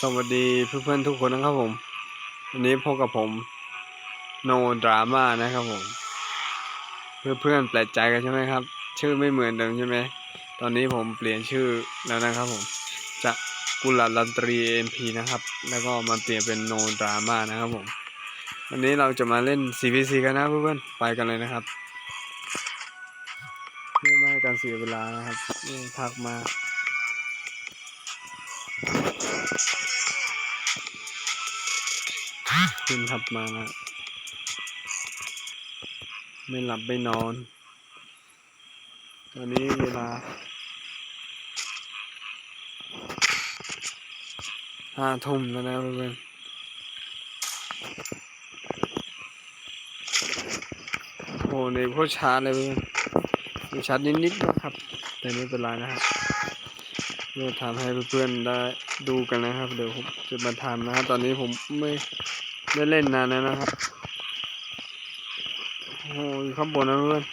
สวัสดีเพื่อนๆทุกคนนะครับผม วันนี้พบกับผมโนดราม่านะครับผม เพื่อนๆแปลกใจกันใช่ไหมครับ ชื่อไม่เหมือนเดิมใช่ไหม ตอนนี้ผมเปลี่ยนชื่อแล้วนะครับผมจากกุลาลันตรีเอ็มพีนะครับ แล้วก็มาเปลี่ยนเป็นโนดราม่านะครับผม วันนี้เราจะมาเล่น CVC กันนะเพื่อนๆ ไปกันเลยนะครับ สียเวลานะครับนี่ทักมา ขึ้นทับมานะ ไม่หลับไม่นอน ตอนนี้เวลาห้าทุ่มแล้วนะเพื่อนโอ้ในโคตรช้าเลยเพื่อน มีชัดนิดๆนะครับ แต่ไม่เป็นไรนะครับเพื่อทำให้เพื่อนๆได้ดูกันนะครับ เดี๋ยวผมจะมาทำนะครับตอนนี้ผมไม่ได้เล่นนานแล้วนะครับโอ้ยข้างบนนะเพื่อน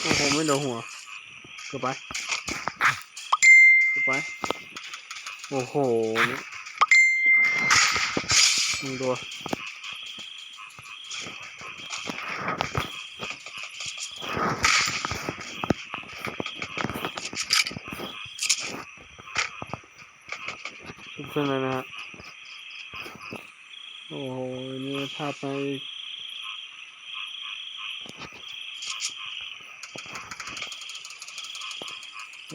โอ้โหไม่โดนหัว เกือบไปเกือบไป โอ้โหมึงตัวชุบขึ้นเลยนะฮะโอ้โห นี่ภาพไป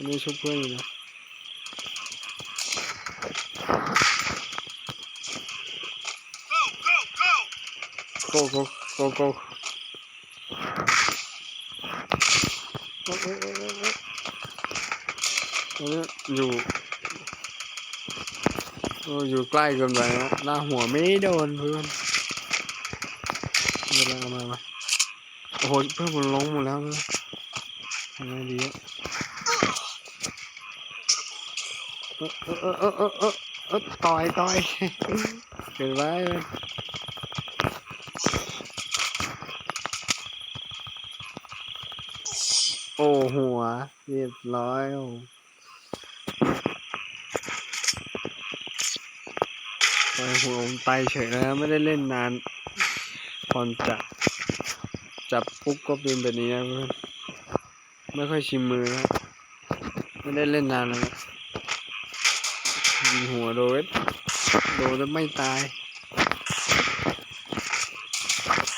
อันนี้ชุบเพื่อนอยู่นะโกโกโกโกโอ้โอ้โอ้โอ้โอ้อันนี้อยู่โอ้อยู่ใกล้เกินไปนะหน้าหัวไม่โดนเพื่อนเวลามาโอ้โหเพื่อนผมลงหมดแล้วเพื่อนทำไงดีอะ เออเออเออเออเออเออ ต่อยต่อยเกิดไว้เลยโอ้หัว เรียบร้อยโอ้ต่อยหัวผมไปเฉยแล้วไม่ได้เล่นนานพอนจับจับปุ๊บก็เป็นแบบนี้นะเพื่อนไม่ค่อยชิมมือนะไม่ได้เล่นนานแล้ว ยิงหัวโดนโดนแล้วไม่ตาย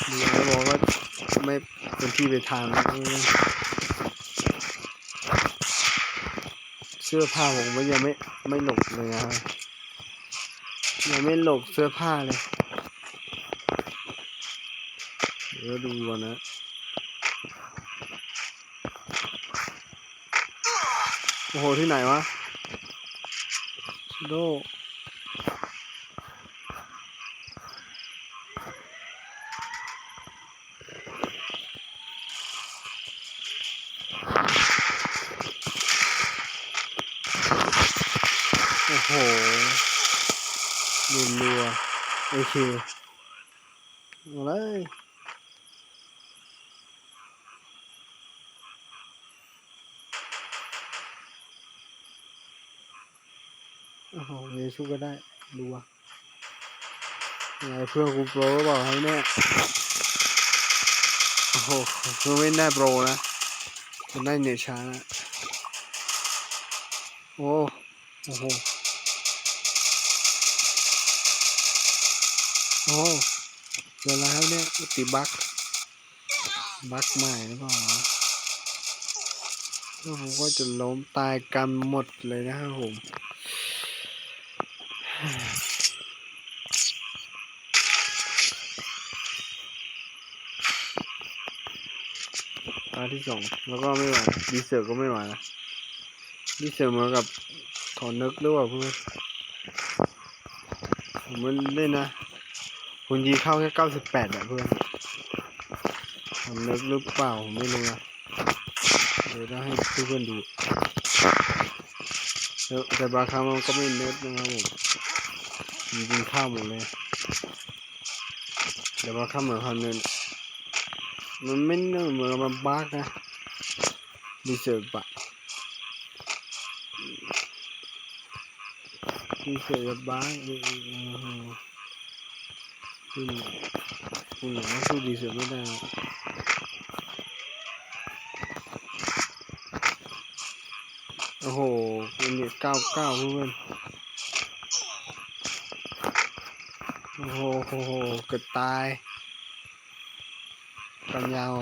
เดี๋ยวบอกว่าไม่เป็นที่ไปทางนเสื้อผ้าผมก็ยังไม่ไม่หลบเลยนะยังไม่หลบเสื้อผ้าเลย เดี๋ยวดูก่อนนะโอ้โห ที่ไหนวะ โดโอ้โหรุนรัวโอเคมาเลย โอ้โหเยชูก็ได้ดูอะไงเพื่อนกูโปรก็บอกให้แน่โอ้โหเพื่อนไม่ได้โปรนะมันได้เนช้านะโอ้โอ้โหโอ้เกิดอะไรครับเนี่ยติบั๊กบั๊กใหม่หรือเปล่าวะแล้วผมก็จะล้มตายกันหมดเลยนะครับผม ตาที่สองแล้วก็ไม่ไหวดีเซลก็ไม่ไหวนะดีเซลเหมือนกับถอนนึกหรือเปล่าเพื่อนผมมันเล่นนะคุณยีเข้าแค่เก้าสิบแปดอะเพื่อนถอนนึกหรือเปล่าผมไม่รู้นะเดี๋ยวจะให้เพื่อนดู แต่บางครั้งมันก็ไม่เนิร์ดนะครับผมมันกินข้าวหมดเลยแต่บางครั้งเหมือนควาเนิร์ดมันไม่เนิร์ดเหมือนมันบักนะดีเซลปะดีเซลบักเออเออเออคุณคุณหนูสู้ดีเซลไม่ได้โอ้โห เป็นเก้าเก้าเพื่อนโอ้โหโอ้โหเกิดตายกันยาว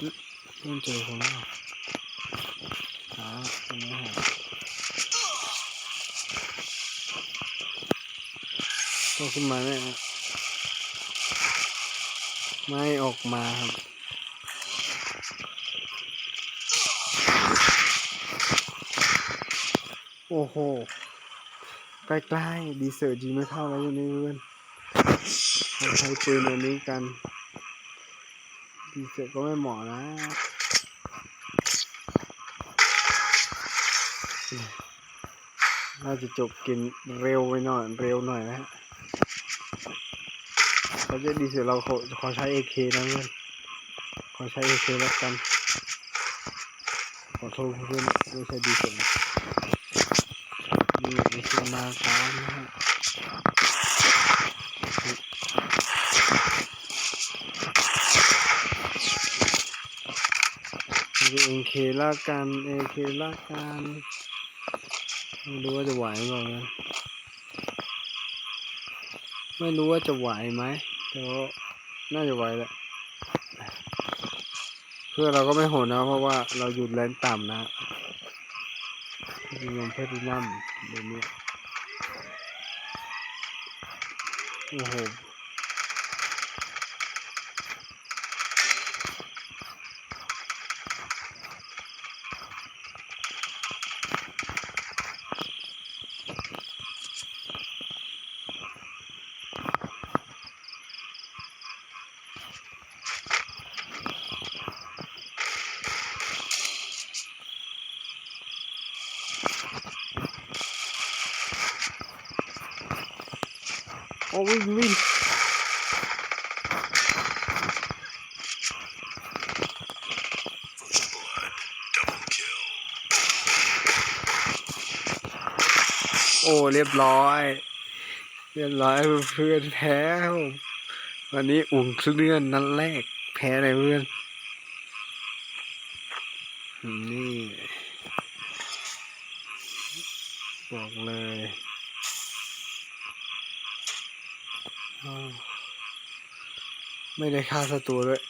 อึ๊ะเพิ่งเจอคนแล้วหาคนนี้หาก็ขึ้นมาเนี่ยไม่ออกมาครับ โอ้โห ใกล้ๆดีเซอร์จีไม่เข้าแล้วอยู่นี่เพื่อนเราใช้ปืนอันนี้กัน ดีเซอร์ก็ไม่เหมาะนะน่าจะจบกินเร็วไปหน่อย เร็วหน่อยนะฮะเขาจะดีเซอร์เราขอขอใช้เอเคนะเพื่อนขอใช้เอเคแล้วกัน ขอโทษเพื่อนไม่ใช่ดีเซอร์นะนี่ไม่ใช่มากานะฮะดูเอ็เคละกันเอเคละกันไม่รู้ว่าจะไหวหรือเปล่านะไม่รู้ว่าจะไหวไหมแต่ว่าน่าจะไหวแหละเพื่อเราก็ไม่โหดนะเพราะว่าเราหยุดแรงต่ำนะยิงลมเพชรนัมเดี๋ยวนี้โอ้โห โอ้วิ่งวิ่งโอ้เรียบร้อย เรียบร้อยเพื่อนแพ้ผมวันนี้อุ่นเครื่องนัดแรก แพ้เลยเพื่อนนี่บอกเลยอ้าว ไม่ได้ฆ่าศัตรูด้วย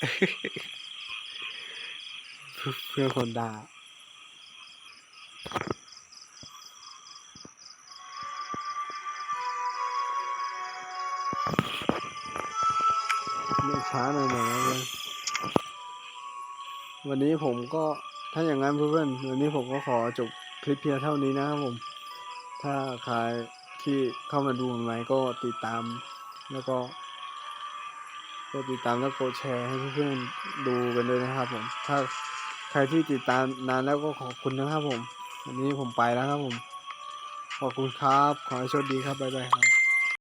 เพื่อคนด่าไม่ช้าหน่อยหน่อยนะเพื่อนวันนี้ผมก็ถ้าอย่างนั้นเพื่อนๆวันนี้ผมก็ขอจบคลิปเพียงเท่านี้นะครับผม ถ้าใครที่เข้ามาดูใหม่ก็ติดตาม แล้วก็กดติดตามแล้วกดแชร์ให้เพื่อนๆดูกันด้วยนะครับผม ถ้าใครที่ติดตามนานแล้วก็ขอบคุณนะครับผม วันนี้ผมไปแล้วครับผม ขอบคุณครับ ขอให้โชคดีครับ บ๊ายบายครับ